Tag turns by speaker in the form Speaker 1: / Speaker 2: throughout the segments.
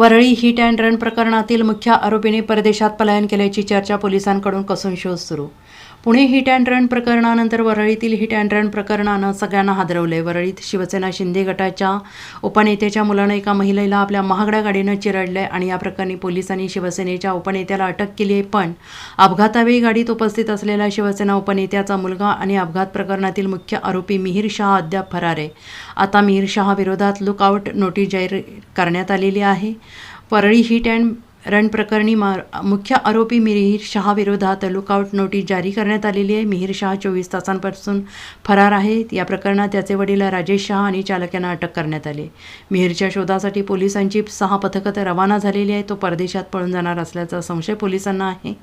Speaker 1: Worli hit and run प्रकरणातील मुख्य आरोपीने परदेशात पलायन केल्याची चर्चा पोलिसांकडून कसून शोध सुरू. पुणे हिट अँड रन प्रकरणानंतर वरळीतील हिट अँड रन प्रकरणानं सगळ्यांना हादरवलंय. वरळीत शिवसेना शिंदे गटाच्या उपनेत्याच्या मुलानं एका महिलेला आपल्या महागड्या गाडीनं चिरडलंय आणि या प्रकरणी पोलिसांनी शिवसेनेच्या उपनेत्याला अटक केली आहे. पण अपघातावेळी गाडीत उपस्थित असलेला शिवसेना उपनेत्याचा मुलगा आणि अपघात प्रकरणातील मुख्य आरोपी मिहीर शहा अद्याप फरार आहे. आता मिहीर शहा विरोधात लुकआउट नोटीस जाहीर करण्यात आलेली आहे. परळी हिट अँड रणप्रकरणी मा मुख्य आरोपी मिहीर शहाविरोधात लुकआउट नोटीस जारी करण्यात आलेली आहे. मिहीर शहा चोवीस तासांपासून फरार आहेत. या प्रकरणात त्याचे वडील राजेश शहा आणि चालक यांना अटक करण्यात आली मिहीरच्या शोधासाठी पोलिसांची सहा पथकं तर रवाना झालेली आहे तो परदेशात पळून जाणार असल्याचा संशय पोलिसांना आहे.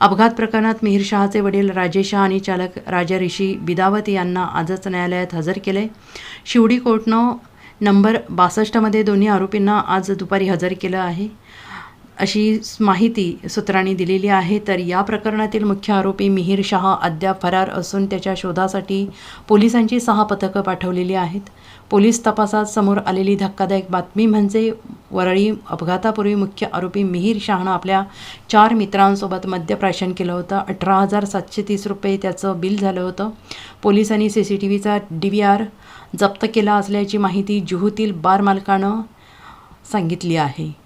Speaker 1: अपघात प्रकरणात मिहीर शहाचे वडील राजेश शहा आणि चालक राजा ऋषी बिदावत यांना आजच न्यायालयात हजर केले शिवडी कोर्टनं नंबर बासष्टमध्ये दोन्ही आरोपींना आज दुपारी हजर केलं आहे. अशी माहिती सूत्रांनी दिलेली आहे. तर या प्रकरणातील मुख्य आरोपी मिहीर शहा अद्याप फरार असून त्याच्या शोधासाठी पोलिसांची सहा पथकं पाठवलेली आहेत. पोलीस तपासात समोर आलेली धक्कादायक बातमी म्हणजे वरळी अपघातापूर्वी मुख्य आरोपी मिहीर शहानं आपल्या चार मित्रांसोबत मद्यप्राशन केलं होतं. अठरा हजार सातशे तीस रुपये त्याचं बिल झालं होतं. पोलिसांनी सी सी टी व्हीचा डी व्ही आर जप्त केला असल्याची माहिती जुहूतील बार मालकानं सांगितली आहे.